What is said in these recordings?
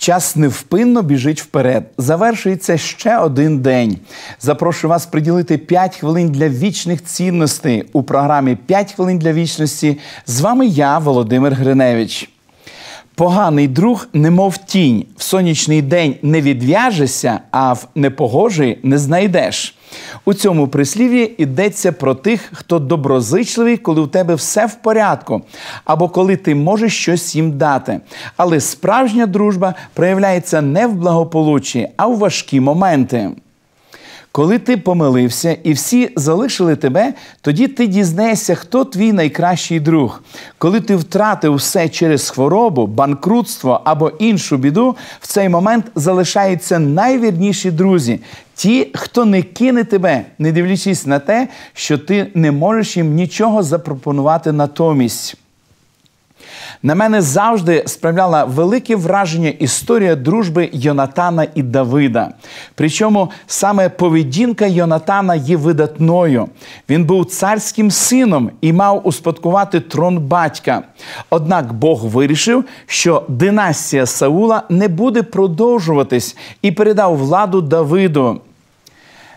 Час невпинно біжить вперед. Завершується ще один день. Запрошую вас приділити 5 хвилин для вічних цінностей у програмі «5 хвилин для вічності. З вами я, Володимир Гриневич. Поганий друг, немов тінь, в сонячний день не відв'яжешся, а в непогожий не знайдеш. У цьому прислів'ї йдеться про тих, хто доброзичливий, коли у тебе все в порядку, або коли ти можеш щось їм дати. Але справжня дружба проявляється не в благополуччі, а в важкі моменти. Коли ти помилився і всі залишили тебе, тоді ти дізнаєшся, хто твій найкращий друг. Коли ти втратив все через хворобу, банкрутство або іншу біду, в цей момент залишаються найвірніші друзі. Ті, хто не кине тебе, не дивлячись на те, що ти не можеш їм нічого запропонувати натомість. На мене завжди справляла велике враження історія дружби Йонатана і Давида. Причому саме поведінка Йонатана є видатною. Він був царським сином і мав успадкувати трон батька. Однак Бог вирішив, що династія Саула не буде продовжуватись і передав владу Давиду.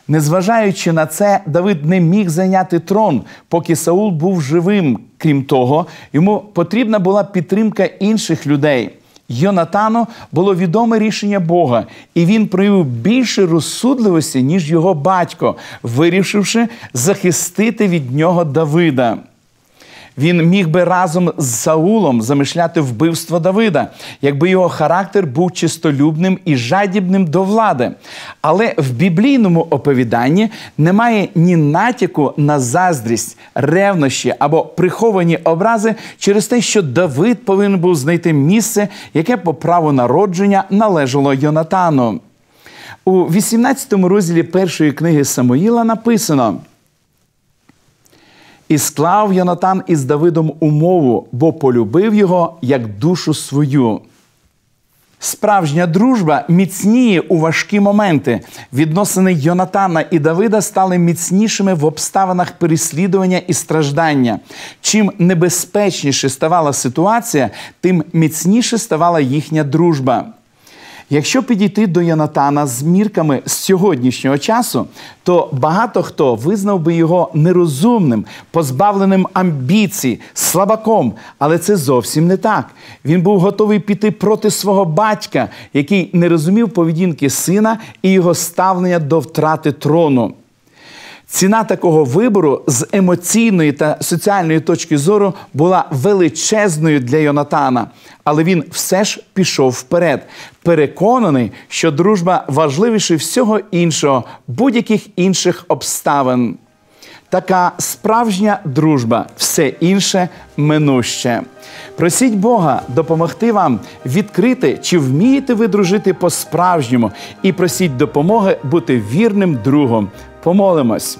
Незважаючи на це, Давид не міг зайняти трон, поки Саул був живим. Крім того, йому потрібна була підтримка інших людей. Йонатану було відоме рішення Бога, і він проявив більше розсудливості, ніж його батько, вирішивши захистити від нього Давида. Він міг би разом з Саулом замишляти вбивство Давида, якби його характер був чистолюбним і жадібним до влади. Але в біблійному оповіданні немає ні натяку на заздрість, ревнощі або приховані образи через те, що Давид повинен був знайти місце, яке по праву народження належало Йонатану. У 18 розділі першої книги Самоїла написано. І склав Йонатан із Давидом умову, бо полюбив його як душу свою. Справжня дружба міцніє у важкі моменти. Відносини Йонатана і Давида стали міцнішими в обставинах переслідування і страждання. Чим небезпечніше ставала ситуація, тим міцніше ставала їхня дружба. Якщо підійти до Янатана з мірками з сьогоднішнього часу, то багато хто визнав би його нерозумним, позбавленим амбіцій, слабаком. Але це зовсім не так. Він був готовий піти проти свого батька, який не розумів поведінки сина і його ставлення до втрати трону. Ціна такого вибору з емоційної та соціальної точки зору була величезною для Йонатана, але він все ж пішов вперед, переконаний, що дружба важливіше всього іншого, будь-яких інших обставин. Така справжня дружба, все інше минуще. Просіть Бога допомогти вам відкрити, чи вмієте ви дружити по-справжньому, і просіть допомоги бути вірним другом. Помолимось.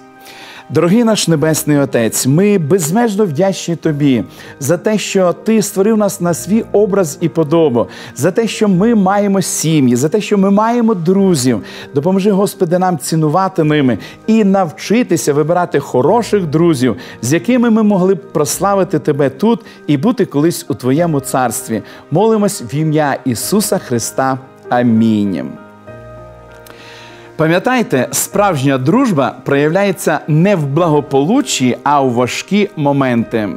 Дорогий наш Небесний Отець, ми безмежно вдячні Тобі за те, що Ти створив нас на свій образ і подобу, за те, що ми маємо сім'ї, за те, що ми маємо друзів. Допоможи, Господи, нам цінувати ними і навчитися вибирати хороших друзів, з якими ми могли б прославити Тебе тут і бути колись у Твоєму царстві. Молимось в ім'я Ісуса Христа. Амінь. Пам'ятайте, справжня дружба проявляється не в благополуччі, а у важкі моменти.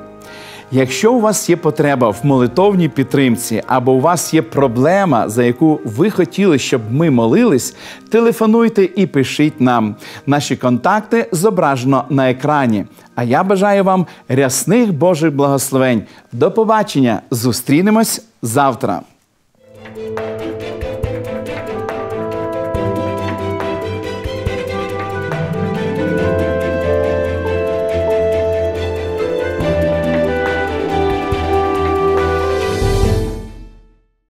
Якщо у вас є потреба в молитовній підтримці, або у вас є проблема, за яку ви хотіли, щоб ми молились, телефонуйте і пишіть нам. Наші контакти зображено на екрані. А я бажаю вам рясних Божих благословень. До побачення! Зустрінемось завтра!